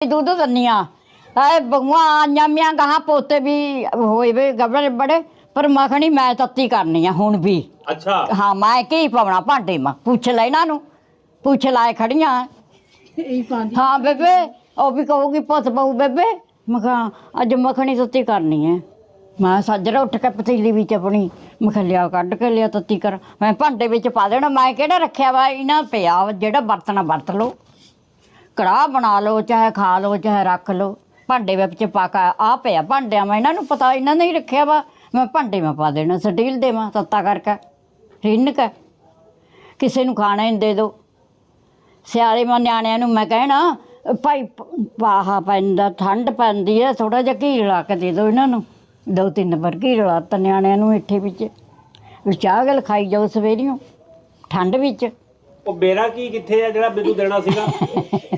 ਦੁੱਧ ਦੰਨੀਆਂ। ਐ ਬਗਵਾ ਨਿਆਮੀਆਂ ਗਾਹਾਂ ਪੋਤੇ ਵੀ ਹੋਏ ਵੇ ਗਬੜੇ ਬੜੇ ਪਰ ਮੱਖਣੀ ਮੈਂ ਤੱਤੀ ਕਰਨੀ ਆ ਹੁਣ ਵੀ। ਅੱਛਾ। ਹਾਂ ਮੈਂ ਕੀ ਪਾਉਣਾ ਭਾਂਡੇ ਮਾ ਪੁੱਛ ਲੈ ਇਹਨਾਂ ਨੂੰ ਪੁੱਛ ਲਾਏ ਖੜੀਆਂ। ਇਹ ਪਾਉਂਦੀ। ਹਾਂ ਬੇਬੇ ਉਹ ਵੀ ਕਹੂਗੀ ਪੁੱਤ ਬਹੂ ਬੇਬੇ ਮੈਂ ਕਿਹਾ ਅੱਜ ਮੱਖਣੀ ਤੱਤੀ ਕਰਨੀ ਹੈ ਮੈਂ ਸੱਜਰਾ ਉੱਠ ਕੇ ਪਤੀਲੀ ਵਿੱਚ ਆਪਣੀ ਮੈਂ ਕਿਹਾ ਲਿਆ ਕੱਢ ਕੇ ਲਿਆ ਤੱਤੀ ਕਰ। ਮੈਂ ਭਾਂਡੇ ਵਿੱਚ ਪਾ ਦੇਣਾ ਮੈਂ ਕਿਹੜਾ ਰੱਖਿਆ ਵਾ ਇਹਨਾਂ ਪਿਆ ਵਾ, ਜਿਹੜਾ ਵਰਤਣਾ ਵਰਤ ਲਓ। ਕੜਾਹ ਬਣਾ ਲਓ ਚਾਹੇ ਖਾ ਲਓ ਚਾਹੇ ਰੱਖ ਲਓ। ਭਾਂਡੇ ਵਿੱਚ ਪਾ ਕੇ ਆ ਪਿਆ ਭਾਂਡਿਆਂ ਮੈਂ ਇਹਨਾਂ ਨੂੰ ਪਤਾ ਇਹਨਾਂ ਨੇ ਹੀ ਰੱਖਿਆ ਵਾ। ਮੈਂ ਭਾਂਡੇ ਮੈਂ ਪਾ ਦੇਣਾ ਸਟੀਲ ਦੇ ਮੈਂ ਤੱਤਾ ਕਰਕੇ। ਰਿੰਨ ਕੇ। ਕਿਸੇ ਨੂੰ ਖਾਣਾ ਹੀ ਨਹੀਂ ਦੇ। ਦਿਓ ਸਿਆਲੇ ਮਾ ਨਿਆਣਿਆਂ ਨੂੰ ਮੈਂ ਕਹਿਣਾ ਭਾਈ ਬਾਹਾ ਪੈਂਦਾ ਠੰਡ ਪੈਂਦੀ ਹੈ ਥੋੜਾ ਜਿਹਾ ਘੀ ਲਾ ਕੇ ਦੇ ਦਿਓ ਇਹਨਾਂ ਨੂੰ। ਦੋ ਤਿੰਨ ਵਾਰ ਘੀ ਲਾ ਤਾ ਨਿਆਣਿਆਂ ਨੂੰ ਇੱਥੇ ਵਿੱਚ। ਵੀ ਚਾਹ ਗਲ ਖਾਈ ਜਾਓ ਸਵੇਰੀਓ ਠੰਡ ਵਿੱਚ। ਉਹ ਮੇਰਾ ਕੀ ਕਿੱਥੇ ਆ ਜਿਹੜਾ ਮੈਨੂੰ ਦੇਣਾ ਸੀਗਾ?